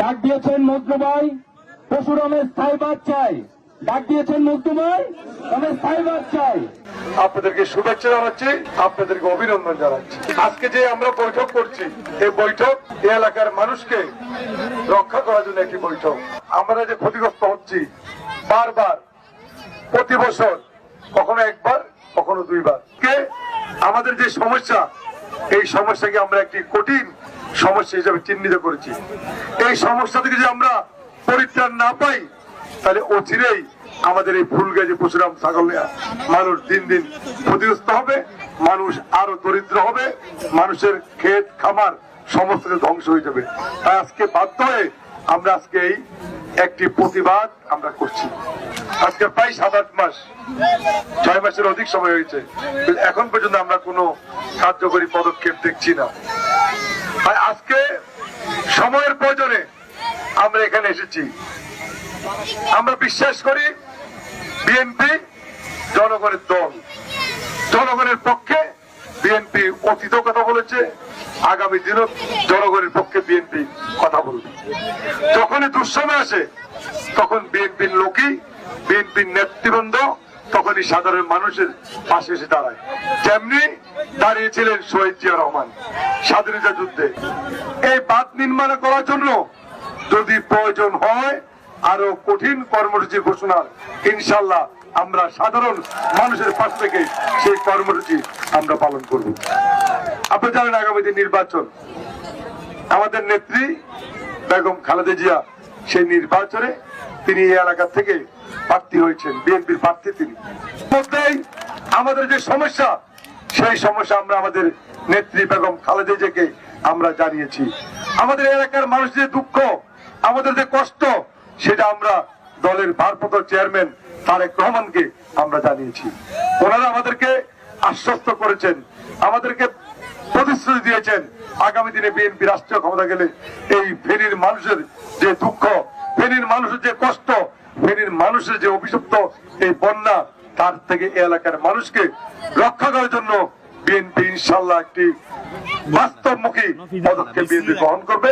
ডাক দিয়েছেন মজলুমাই পশুরামের স্থায়ী বাদ চাই ডাক দিয়েছেন মজলুমাই রমেশ স্থায়ী বাদ চাই আপনাদেরকে শুভেচ্ছা জানাচ্ছি, আপনাদেরকে অভিনন্দন জানাচ্ছি। আজকে যে আমরা বৈঠক করছি এই বৈঠক এই এলাকার মানুষকে রক্ষা করার জন্য একটি বৈঠক। আমরা যে ক্ষতিগ্রস্ত হচ্ছি, বারবার, প্রতি বছর, কখনো একবার, কখনো দুইবার। কে? আমাদের যে সমস্যা, এই সমস্যাকে আমরা একটি কঠিন সমস্যা হিসেবে চিহ্নিত করেছি। এই সমস্যা থেকে যে আমরা পরিত্রাণ না পাই, তাহলে অচিরেই আমাদের এই ফুল গাছে পশুরাম ছাগলিয়া মানুষ দিন দিন ক্ষতিগ্রস্ত হবে, মানুষ আরও দরিদ্র হবে, মানুষের ক্ষেত খামার সমস্ত ধ্বংস হয়ে যাবে। তাই আজকে বাধ্য হয়ে আমরা আজকে এই একটি প্রতিবাদ আমরা করছি। আজকে প্রায় সাত আট মাস, ছয় মাসের অধিক সময় হয়েছে। এখন পর্যন্ত আমরা কোনো কার্যকরী পদক্ষেপ দেখছি না। আজকে সময়ের প্রয়োজনে আমরা এখানে এসেছি। আমরা বিশ্বাস করি বিএনপি জনগণের দল। জনগণের পক্ষে বিএনপি অতীত কথা বলেছে, আগামী দিনও জনগণের পক্ষে বিএনপি কথা বলবে। যখনই দুঃসময় আসে, তখন বিএনপির লোকই, বিএনপির নেতৃবৃন্দ তখনই সাধারণ মানুষের পাশে এসে দাঁড়ায়। যেমনি দাঁড়িয়েছিলেন শহীদ জিয়া রহমান স্বাধীনতা যুদ্ধে। এই বাঁধ নির্মাণ করার জন্য যদি প্রয়োজন হয়, আরও কঠিন কর্মসূচি ঘোষণার ইনশাল্লাহ আমরা সাধারণ মানুষের পাশ থেকে সেই কর্মসূচি আমরা পালন করব। আপনারা জানেন আগামী দিন নির্বাচন। আমাদের নেত্রী বেগম খালেদা জিয়া সেই নির্বাচনে তিনি এই এলাকা থেকে প্রার্থী হয়েছেন, বিএনপির প্রার্থী তিনি। মধ্যেই আমাদের যে সমস্যা, সেই সমস্যা আমরা আমাদের নেত্রী বেগম খালেদা জিয়াকে আমরা জানিয়েছি। আমাদের এলাকার মানুষের দুঃখ, আমাদের যে কষ্ট, সেটা আমরা দলের ভারপ্রাপ্ত চেয়ারম্যান তারেক রহমানকে আমরা জানিয়েছি। ওনারা আমাদেরকে আশ্বস্ত করেছেন, আমাদেরকে প্রতিশ্রুতি দিয়েছেন, আগামী দিনে বিএনপি রাষ্ট্রীয় ক্ষমতা গেলে এই ফেনীর মানুষের যে দুঃখ, ফেনীর মানুষের যে কষ্ট ফেনীর মানুষের যে অভিযুক্ত এই বন্যা, তার থেকে এলাকার মানুষকে রক্ষা করার জন্য বিএনপি ইনশাল্লাহ একটি বাস্তবমুখী পদক্ষেপ বিএনপি গ্রহণ করবে।